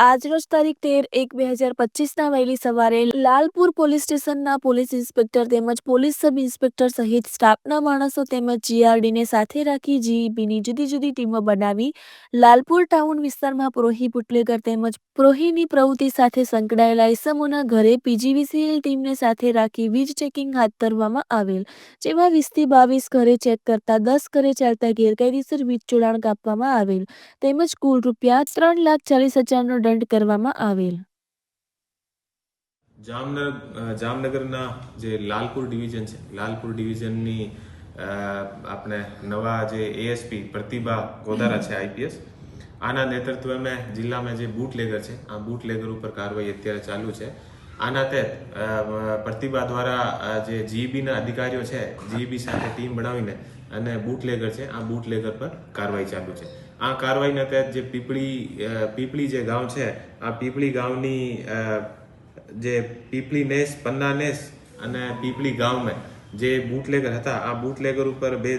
આજરોજ તારીખ તેર એક બે હજાર પચીસના વહેલી સવારે લાલપુર પોલીસ સ્ટેશનના પોલીસ ઇન્સ્પેક્ટર તેમજ પોલીસ સબ ઇન્સ્પેક્ટર સહિત સ્ટાફના માણસો તેમજ જીઆરડીને સાથે રાખી જીઈબીની જુદી જુદી ટીમો બનાવી લાલપુર ટાઉન વિસ્તારમાં પ્રોહી બુટલેગર તેમજ પ્રોહીની પ્રવૃત્તિ સાથે સંકળાયેલા ઇસમોના ઘરે પીજીવીસીએલ ટીમને સાથે રાખી વીજ ચેકિંગ હાથ ધરવામાં આવેલ. જેમાં વીસથી બાવીસ ઘરે ચેક કરતા દસ ઘરે ચાલતા ગેરકાયદેસર વીજ જોડાણ કાપવામાં આવેલ. તેમજ કુલ રૂપિયા ત્રણ લાખ ચાલીસ હજારનો દંડ કરવામાં આવેલ. જામનગર જામનગરના જે લાલપુર ડિવિઝન છે, લાલપુર ડિવિઝનની આપણે નવા જે એએસપી પ્રતિભા ગોદારા છે આઈપીએસ આના નેતૃત્વમાં જિલ્લામાં જે બૂટલેગર છે, આ બૂટલેગર ઉપર કાર્યવાહી અત્યારે ચાલુ છે. આના તે પ્રતિભા દ્વારા જે જીઈબીના અધિકારીઓ છે જીઈબી સાથે ટીમ બનાવીને અને બૂટલેગર છે, આ બૂટલેગર પર કાર્યવાહી ચાલુ છે. આ કાર્યવાહીના તહેત જે પીપળી પીપળી જે ગામ છે, આ પીપળી ગામની જે પીપળી નેસ, પન્ના નેસ અને પીપળી ગામમાં જે બૂટલેગર હતા, આ બૂટલેગર ઉપર બે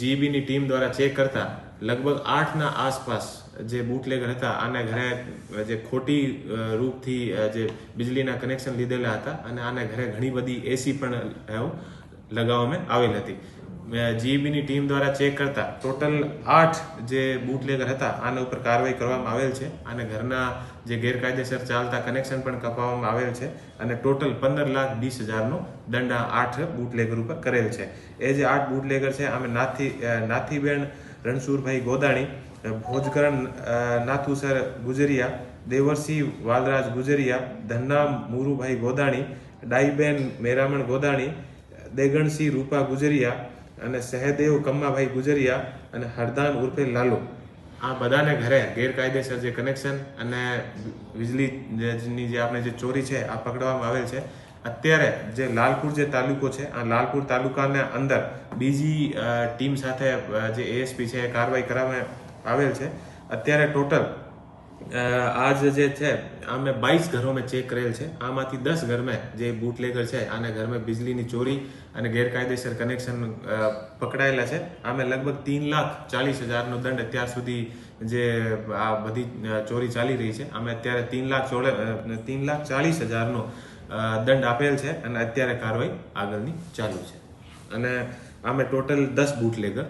જીબીની ટીમ દ્વારા ચેક કરતા લગભગ આઠના આસપાસ જે બૂટલેગર હતા, આને ઘરે જે ખોટી રૂપથી જે વીજળીના કનેક્શન લીધેલા હતા અને આને ઘરે ઘણી બધી એસી પણ લગાવવામાં આવેલ હતી. જીઈબીની ટીમ દ્વારા ચેક કરતા ટોટલ આઠ જે બૂટલેગર હતા, આના ઉપર કાર્યવાહી કરવામાં આવેલ છે. અને ઘરના જે ગેરકાયદેસર ચાલતા કનેક્શન પણ કપાવવામાં આવેલ છે. અને ટોટલ પંદર લાખ વીસ હજારનો દંડ આઠ બૂટલેગર ઉપર કરેલ છે. એ જે આઠ બૂટલેગર છે અમે નાથી નાથીબેન રણસુરભાઈ ગોદાણી ભોજકરણ નાથુસર ગુજરિયા, દેવરસિંહ વાલરાજ ગુજરિયા, ધન્ના મુરુભાઈ ગોદાણી, ડાઈબેન મેરામણ ગોદાણી, દેગણસિંહ રૂપા ગુજરિયા અને સહેદેવ કમ્માભાઈ ગુજરિયા અને હરદાન ઉર્ફે લાલુ. આ બધાને ઘરે ગેરકાયદેસર જે કનેક્શન અને વીજળીની જે આપણે જે ચોરી છે, આ પકડવામાં આવેલ છે. અત્યારે જે લાલપુર જે તાલુકો છે, આ લાલપુર તાલુકાના અંદર બીજી ટીમ સાથે જે એએસપી છે, એ કાર્યવાહી કરવામાં આવેલ છે. અત્યારે ટોટલ આજ જે છે અમે બાવીસ ઘરોમાં ચેક કરેલ છે. આમાંથી દસ ઘરમાં જે બુટલેગર છે, આને ઘરમાં બિજલીની ચોરી અને ગેરકાયદેસર કનેક્શન પકડાયેલા છે. આમે લગભગ તીન લાખ ચાલીસ હજારનો દંડ અત્યાર સુધી જે આ બધી ચોરી ચાલી રહી છે. અમે અત્યારે તીન લાખ ચોળે તીન લાખ ચાલીસ હજારનો દંડ આપેલ છે અને અત્યારે કાર્યવાહી આગળની ચાલુ છે. અને આમે ટોટલ દસ બૂટલેગર